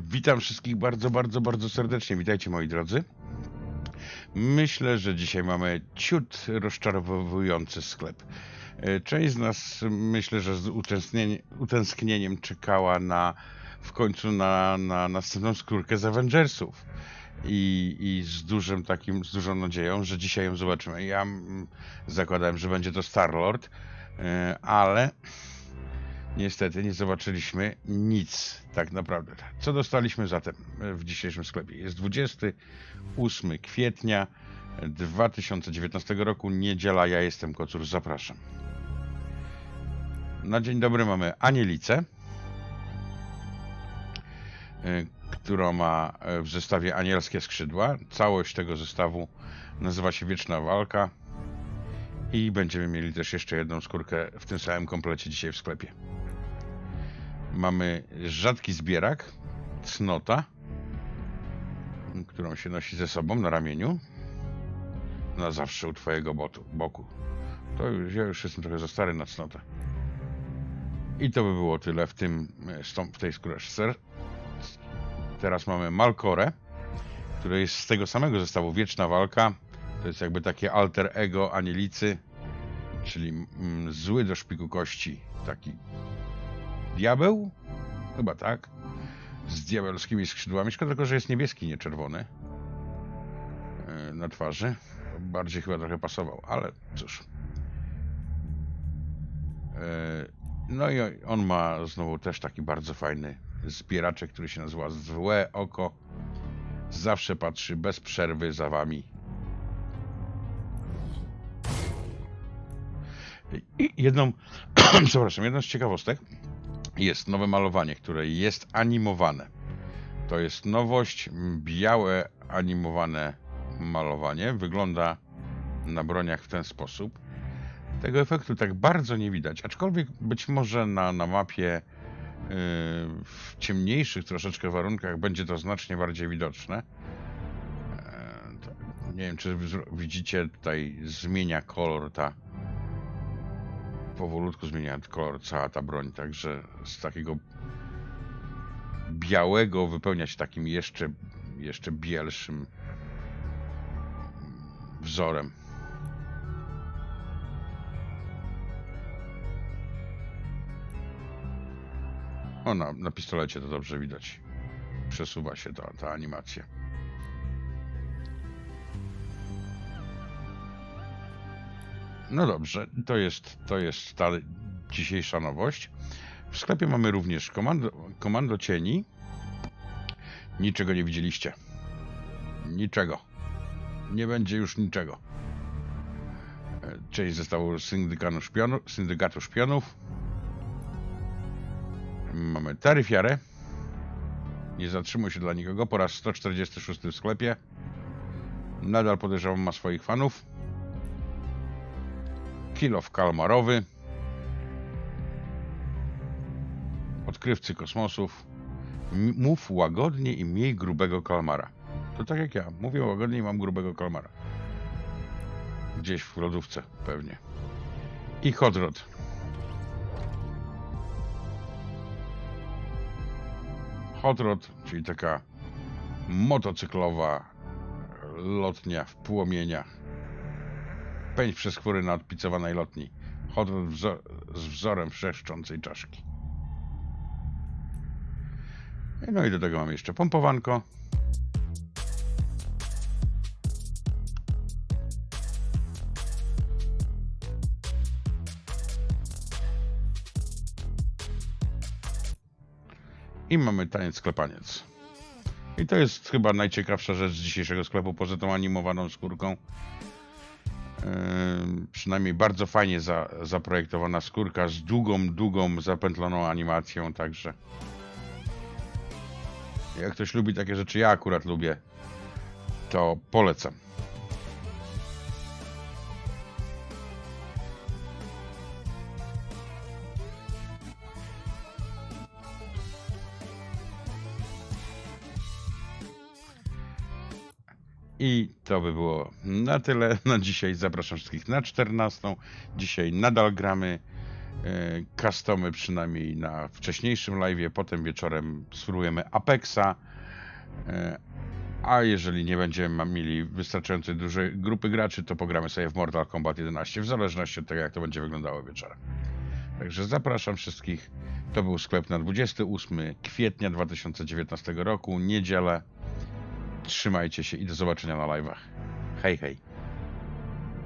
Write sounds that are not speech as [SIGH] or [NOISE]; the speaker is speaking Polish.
Witam wszystkich bardzo, bardzo, bardzo serdecznie. Witajcie moi drodzy. Myślę, że dzisiaj mamy ciut rozczarowujący sklep. E, Część z nas myślę, że z utęsknieniem, czekała na w końcu na, na następną skórkę z Avengersów. I, I z dużym takim, z dużą nadzieją, że dzisiaj ją zobaczymy. Ja mm, zakładałem, że będzie to Star-Lord, e, ale Niestety nie zobaczyliśmy nic tak naprawdę. Co dostaliśmy zatem w dzisiejszym sklepie? Jest 28 kwietnia 2019 roku, niedziela, ja jestem Kocur, zapraszam. Na dzień dobry mamy Anielicę, y, która ma y, w zestawie anielskie skrzydła. Całość tego zestawu nazywa się Wieczna Walka i będziemy mieli też jeszcze jedną skórkę w tym samym komplecie dzisiaj w sklepie. Mamy rzadki zbierak, cnota, którą się nosi ze sobą na ramieniu. Na zawsze u twojego botu, boku. To już, ja już jestem trochę za stary na cnotę. I to by było tyle w tym, w tej skóreczce. Teraz mamy Malkorę, które jest z tego samego zestawu Wieczna Walka. To jest jakby takie alter ego Anielicy, czyli mm, zły do szpiku kości, taki diabeł? Chyba tak. Z diabelskimi skrzydłami. Szkoda tylko, że jest niebieski, nie czerwony. e, Na twarzy. Bardziej chyba trochę pasował, ale cóż. E, No i on ma znowu też taki bardzo fajny zbieraczek, który się nazywa Złe Oko. Zawsze patrzy bez przerwy za wami. I jedną, [CLEARS THROAT] przepraszam, jedną z ciekawostek jest nowe malowanie, które jest animowane. To jest nowość, białe animowane malowanie. Wygląda na broniach w ten sposób. Tego efektu tak bardzo nie widać, aczkolwiek być może na, na mapie yy, w ciemniejszych troszeczkę warunkach będzie to znacznie bardziej widoczne. Eee, to Nie wiem, czy widzicie, tutaj zmienia kolor ta powolutku zmienia kolor cała ta broń, także z takiego białego wypełnia się takim jeszcze, jeszcze bielszym wzorem. O, na, na pistolecie to dobrze widać. Przesuwa się ta, ta animacja. No dobrze, to jest, to jest ta dzisiejsza nowość. W sklepie mamy również komando, komando cieni. Niczego nie widzieliście. Niczego. Nie będzie już niczego. Część zestawu syndykatu, szpionu, syndykatu szpionów. Mamy taryfiarę. Nie zatrzymuj się dla nikogo. Po raz 146 w sklepie. Nadal podejrzewam ma swoich fanów. Kilof kalmarowy. Odkrywcy kosmosów. Mów łagodnie i miej grubego kalmara. To tak jak ja. Mówię łagodnie i mam grubego kalmara. Gdzieś w lodówce pewnie. I Hodrod. Hodrod, czyli taka motocyklowa lotnia w płomieniach pędź przez chmury na odpicowanej lotni. Hodrot wzo- z wzorem wrzeszczącej czaszki. No i do tego mamy jeszcze pompowanko. I mamy taniec sklepaniec. I to jest chyba najciekawsza rzecz z dzisiejszego sklepu, poza tą animowaną skórką. Przynajmniej bardzo fajnie za, zaprojektowana skórka z długą, długą, zapętloną animacją, także jak ktoś lubi takie rzeczy, ja akurat lubię, to polecam. I to by było na tyle [LAUGHS] na dzisiaj. Zapraszam wszystkich na 14. Dzisiaj nadal gramy customy przynajmniej na wcześniejszym live'ie, potem wieczorem spróbujemy Apexa, e, a jeżeli nie będziemy mieli wystarczającej dużej grupy graczy, to pogramy sobie w Mortal Kombat 11, w zależności od tego, jak to będzie wyglądało wieczorem. Także zapraszam wszystkich. To był sklep na 28 kwietnia 2019 roku, niedzielę. Trzymajcie się i do zobaczenia na live'ach. Hej, hej.